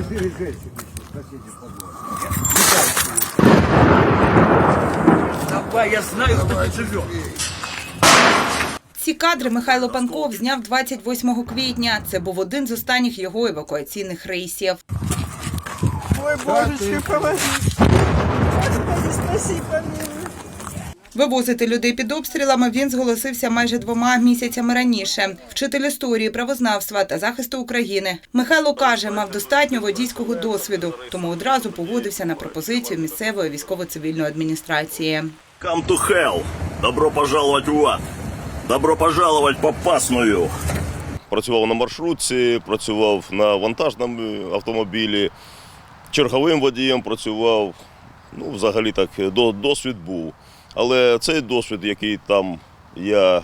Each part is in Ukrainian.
Четыре женщины еще, соседи подвал. Давай, я знаю, кто тут живет. Ці кадри Михайло Панков зняв 28 квітня. Це був один з останніх його евакуаційних рейсів. Ой, божечки, помоги. Господи, спаси, помилуй. Вивозити людей під обстрілами він зголосився майже двома місяцями раніше. Вчитель історії, правознавства та захисту України. Михайло каже, мав достатньо водійського досвіду, тому одразу погодився на пропозицію місцевої військово-цивільної адміністрації. Come to hell. Добро пожаловать в ад. Добро пожаловать в попасную. Працював на маршрутці, працював на вантажному автомобілі, черговим водієм працював. Ну, взагалі так, до- досвід був. Але цей досвід, який там я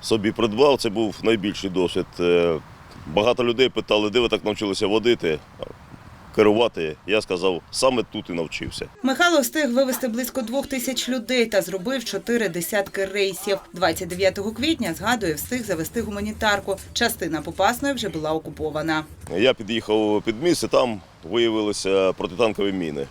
собі придбав, це був найбільший досвід. Е, Багато людей питали, де ви так навчилися водити, керувати. Я сказав, саме тут і навчився. Михайло встиг вивезти близько двох тисяч людей та зробив чотири десятки рейсів. 29 квітня, згадує, встиг завести гуманітарку. Частина Попасної вже була окупована. Я під'їхав під місце, там виявилися протитанкові міни.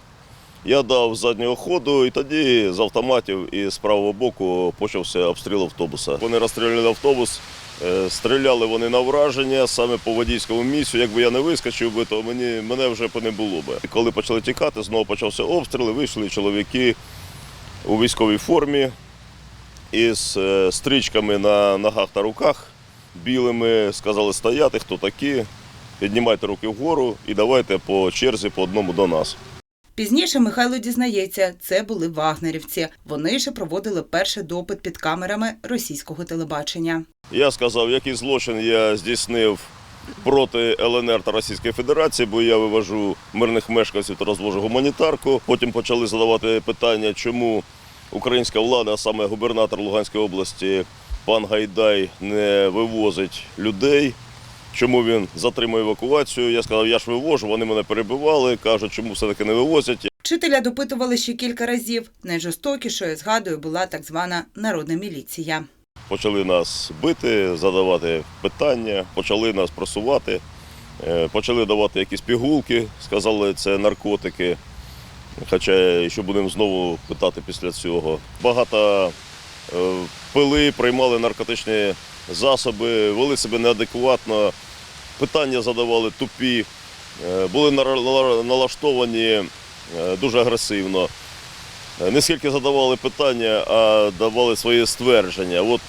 Я дав заднього ходу, і тоді з автоматів і з правого боку почався обстріл автобуса. Вони розстріляли автобус, е, стріляли вони на враження саме по водійському місцю. Якби я не вискочив би, то мені, мене вже б не було би. Коли почали тікати, знову почався обстріл, вийшли чоловіки у військовій формі із е, стрічками на ногах та руках білими, сказали стояти, хто такі. Піднімайте руки вгору і давайте по черзі по одному до нас. Пізніше Михайло дізнається, це були вагнерівці. Вони ж проводили перший допит під камерами російського телебачення. Я сказав, який злочин я здійснив проти ЛНР та Російської Федерації, бо я вивожу мирних мешканців та розвожу гуманітарку. Потім почали задавати питання, чому українська влада, а саме губернатор Луганської області, пан Гайдай, не вивозить людей. Чому він затримує евакуацію? Я сказав, я ж вивожу, вони мене перебивали, кажуть, чому все-таки не вивозять. Вчителя допитували ще кілька разів. Найжорстокішою, згадую, була так звана народна міліція. Почали нас бити, задавати питання, почали нас просувати, е, почали давати якісь пігулки, сказали, це наркотики. Хоча що будемо знову питати після цього. Багато пили, приймали наркотичні засоби, вели себе неадекватно, питання задавали тупі, е, були налаштовані е, дуже агресивно. Е, Не скільки задавали питання, а давали свої ствердження. От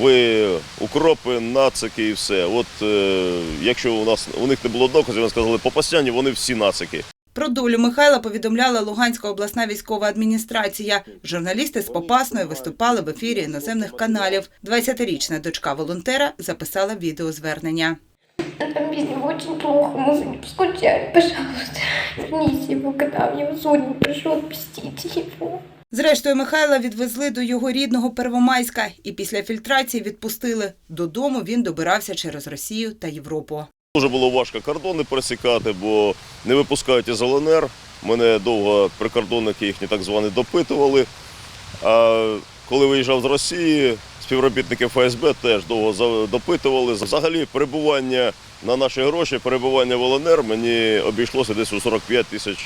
ви укропи, нацики і все. От е, якщо у нас у них не було доказів, вони сказали, попасняні вони всі нацики. Про долю Михайла повідомляла Луганська обласна військова адміністрація. Журналісти з Попасної виступали в ефірі іноземних каналів. 20-річна дочка волонтера записала відеозвернення. Без него очень плохо, мы за ним скучали. Пожалуйста, верните его к нам. Я сегодня прошу отпустите его. Зрештою, Михайла відвезли до його рідного Первомайська і після фільтрації відпустили. Додому він добирався через Росію та Європу. Дуже було важко кордони пересікати, бо не випускають із ЛНР. Мене довго прикордонники їхні так звані допитували. А коли виїжджав з Росії, співробітники ФСБ теж довго допитували. Взагалі, перебування на наші гроші, перебування в ЛНР мені обійшлося десь у 45 тисяч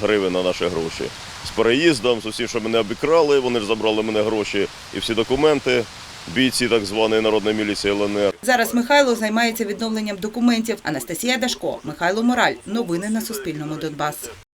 гривень на наші гроші. З переїздом, з усім, що мене обікрали, вони ж забрали мене гроші і всі документи. Бійці так званої народної міліції ЛНР. Зараз Михайло займається відновленням документів. Анастасія Дашко, Михайло Мораль. Новини на Суспільному Донбас.